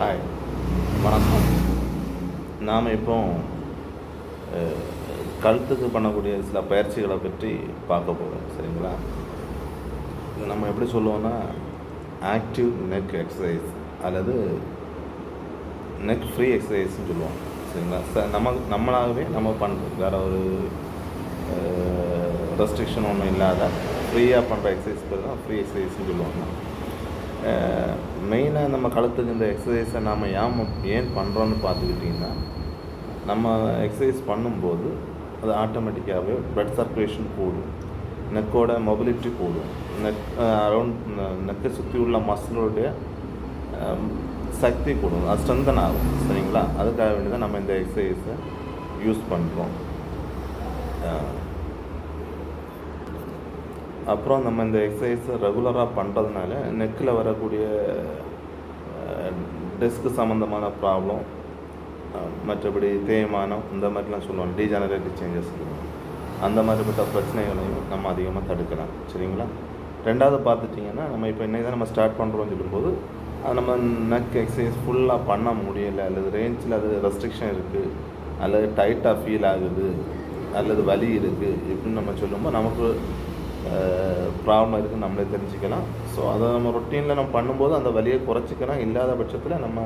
Hi வணக்கம். நாம் இப்போ கழுத்துக்கு பண்ணக்கூடிய சில பயிற்சிகளை பற்றி பார்க்க போகிறோம் சரிங்களா? இது நம்ம எப்படி சொல்லுவோம்னா ஆக்டிவ் நெக் எக்ஸசைஸ் அல்லது நெக் ஃப்ரீ எக்ஸசைஸ்னு சொல்லுவோம் சரிங்களா? ச நம்ம நம்மளாகவே நம்ம பண்ணுறோம் வேறு ஒரு ரெஸ்ட்ரிக்ஷன் ஒன்றும் இல்லாத ஃப்ரீயாக பண்ணுற எக்ஸசைஸ் பேர் தான் ஃப்ரீ எக்ஸசைஸ்னு சொல்லுவாங்க. மெயினாக நம்ம கழுத்துக்கு இந்த எக்ஸசைஸை நாம் ஏன் ஏன் பண்ணுறோன்னு பார்த்துக்கிட்டிங்கன்னா நம்ம எக்ஸசைஸ் பண்ணும்போது அது ஆட்டோமேட்டிக்காகவே blood சர்க்குலேஷன் கூடும். நெக்கோட மொபிலிட்டி கூடும். நெக் அரௌண்ட் நெக்கை சுற்றி உள்ள மசிலோடைய சக்தி கூடும். அது ஸ்ட்ரென்தன் ஆகும். சரிங்களா? அதுக்காக வேண்டி தான் நம்ம இந்த எக்ஸசைஸை யூஸ் பண்ணுறோம் அப்புறம் நம்ம இந்த எக்ஸசைஸை ரெகுலராக பண்ணுறதுனால நெக்கில் வரக்கூடிய டெஸ்க்கு சம்மந்தமான ப்ராப்ளம் மற்றபடி தேய்மானம் இந்த மாதிரிலாம் சொல்லுவாங்க. டீஜெனரேட்டிவ் சேஞ்சஸ் அந்த மாதிரிப்பட்ட பிரச்சனைகளையும் நம்ம அதிகமாக தடுக்கலாம். சரிங்களா? ரெண்டாவது பார்த்துட்டிங்கன்னா நம்ம இப்போ இன்னைக்கு தான் நம்ம ஸ்டார்ட் பண்ணுறோம்னு சொல்லும்போது அது நம்ம நெக் எக்ஸசைஸ் ஃபுல்லாக பண்ண முடியலை அல்லது ரேஞ்சில் அது ரெஸ்ட்ரிக்ஷன் இருக்குது அல்லது டைட்டாக ஃபீல் ஆகுது அல்லது வலி இருக்குது இப்படின்னு நம்ம சொல்லும்போது நமக்கு ப்ராப்ளம் இருக்குன்னு நம்மளே தெரிஞ்சுக்கலாம். ஸோ அதை நம்ம ரொட்டீனில் நம்ம பண்ணும்போது அந்த வலியை குறைச்சிக்கலாம் இல்லாத பட்சத்தில் நம்ம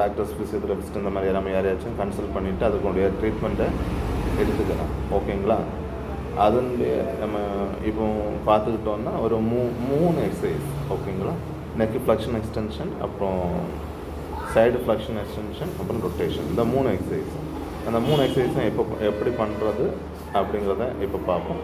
டாக்டர்ஸ் ஃபிசியோதெரபிஸ்ட் இந்த மாதிரி நம்ம யாரையாச்சும் கன்சல்ட் பண்ணிவிட்டு அதுக்குடைய ட்ரீட்மெண்ட்டை எடுத்துக்கலாம். ஓகேங்களா அதனுடைய நம்ம இப்போ பார்த்துக்கிட்டோன்னா ஒரு மூ மூணு எக்ஸசைஸ் ஓகேங்களா நெக் ஃப்ளக்ஷன் எக்ஸ்டென்ஷன் அப்புறம் சைடு ஃப்ளக்ஷன் எக்ஸ்டென்ஷன் அப்புறம் ரொட்டேஷன் இந்த மூணு எக்ஸசைஸ் அந்த மூணு எக்ஸசைஸும் எப்போ எப்படி பண்ணுறது அப்படிங்கிறத இப்போ பார்ப்போம்.